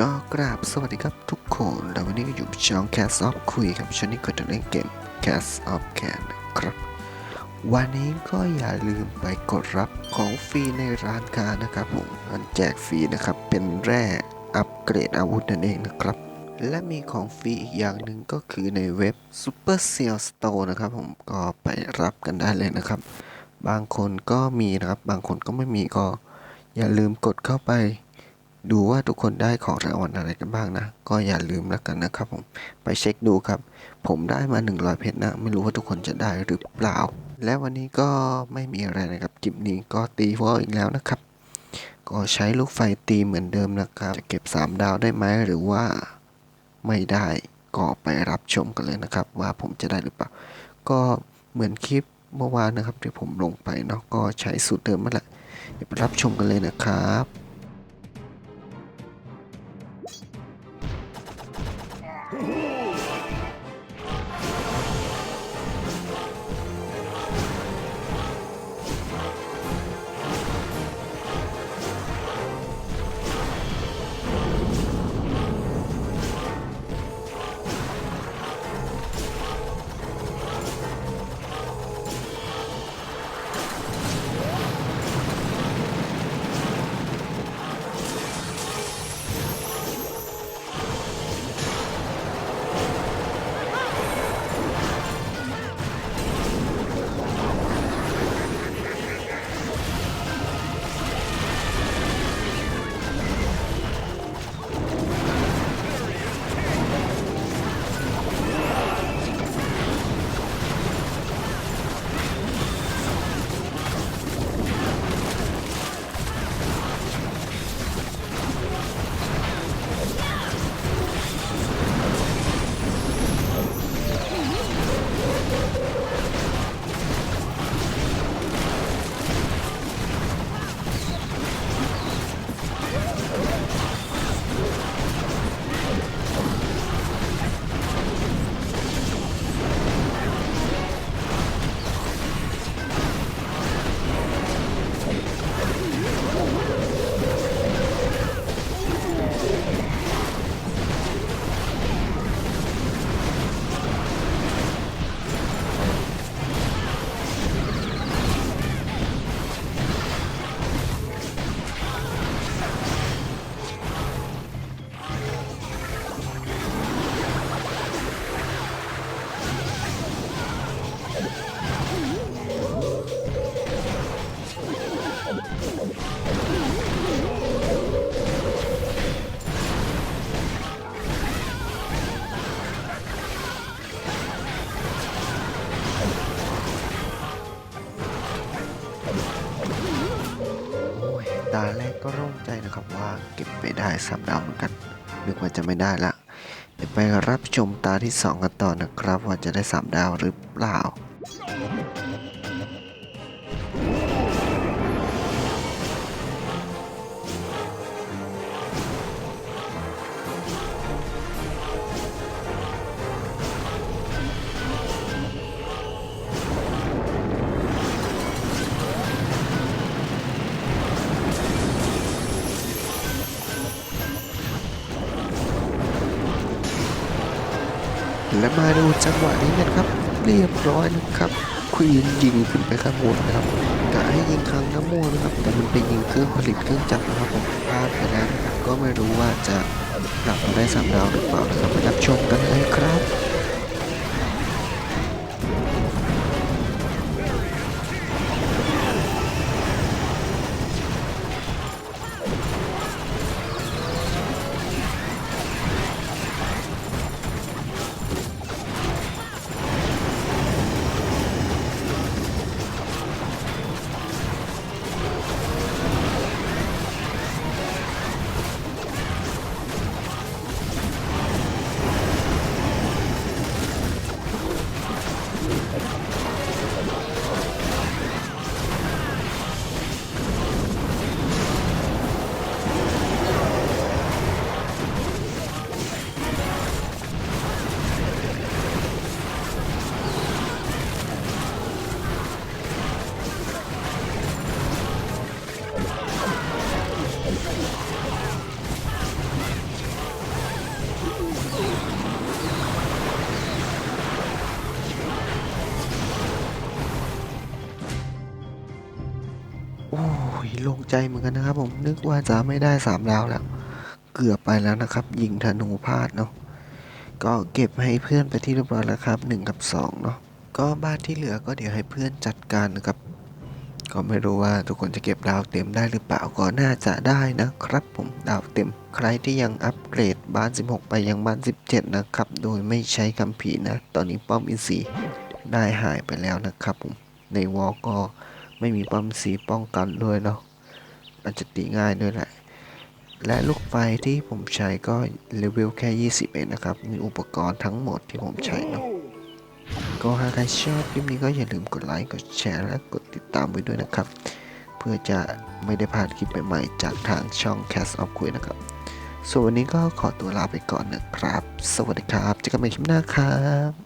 ก็กราบสวัสดีครับทุกคนแล้ววันนี้ก็อยู่ช่อง Cast of คุยครับช่วงนี้ก็จะเล่นเกม Cast of Can นะครับ วันนี้ก็อย่าลืมไปกดรับของฟรีในร้านค้านะครับผมมันแจกฟรีนะครับ เป็นแร่อัปเกรดอาวุธนั่นเองนะครับ และมีของฟรีอีกอย่างหนึ่งก็คือในเว็บ Super Seal Store นะครับผมก็ไปรับกันได้เลยนะครับ บางคนก็มีนะครับ บางคนก็ไม่มีก็อย่าลืมกดเข้าไป ดูว่าทุกคนได้ของรางวัลอะไรกันบ้างนะ ก็อย่าลืมแล้วกันนะครับผม ไปเช็คดูครับ ผมได้มา 100 เพชรนะ ไม่รู้ว่าทุกคนจะได้หรือเปล่า และวันนี้ก็ไม่มีอะไรนะครับคลิปนี้ก็ตีวอลอีกแล้วนะครับ ก็ใช้ลูกไฟตีเหมือนเดิมนะครับ จะเก็บ 3 ดาวได้ไหมหรือว่าไม่ได้ก็ไปรับชมกันเลยนะครับ ว่าผมจะได้หรือเปล่า ก็เหมือนคลิปเมื่อวานนะครับที่ผมลงไปเนาะก็ใช้สูตรเดิมมาแหละเดี๋ยวไปรับชมกันเลยนะครับ ตาแรกก็โล่งใจนะครับว่าเก็บไปได้สามดาวเหมือนกันนึกว่าจะไม่ได้ละ เดี๋ยวไปรับชมตาที่ 2 กันต่อนะครับ ว่าจะได้สามดาวหรือเปล่า และมาดูจังหวะนี้นะครับ เรียบร้อยนะครับควีนยิงขึ้นไปข้างบนนะครับกะให้ยิงครั้งน้ำมั่วนะครับ แต่มันไปยิงเครื่องผลิตเครื่องจักรนะครับผมพลาดไปแล้วนะครับก็ไม่รู้ว่าจะกลับมาได้สามดาวหรือเปล่านะครับไปรับชมกันเลยครับ โล่งใจเหมือนกันนะครับ ผมนึกว่าจะไม่ได้สามดาวแล้ว เกือบไปแล้วนะครับ ยิงธนูพลาดเนาะก็เก็บให้เพื่อนไปที่เรียบร้อยแล้วครับ1กับ2เนาะก็บ้านที่เหลือก็เดี๋ยวให้เพื่อนจัดการนะครับ ก็ไม่รู้ว่าทุกคนจะเก็บดาวเต็มได้หรือเปล่าก็น่าจะได้นะครับ ผมดาวเต็ม ใครที่ยังอัปเกรดบ้าน 16 ไปยังบ้าน 17 นะครับ โดยไม่ใช้คำผีร์นะ ตอนนี้ป้อมอินซีย์ได้หายไปแล้วนะครับผมในวอลก็ ไม่มีป้อมสีป้องกันด้วยเนาะมันจะตีง่ายด้วยแหละ และลูกไฟที่ผมใช้ก็เลเวลแค่ 20 เองนะครับ มีอุปกรณ์ทั้งหมดที่ผมใช้เนาะก็หากใครชอบคลิปนี้ก็อย่าลืมกดไลค์ กดแชร์ และกดติดตามไว้ด้วยนะครับ เพื่อจะไม่ได้พลาดคลิปใหม่ๆจากทางช่อง Cast of คุยนะครับ ส่วนวันนี้ก็ขอตัวลาไปก่อนนะครับ สวัสดีครับ เจอกันใหม่คลิปหน้าครับ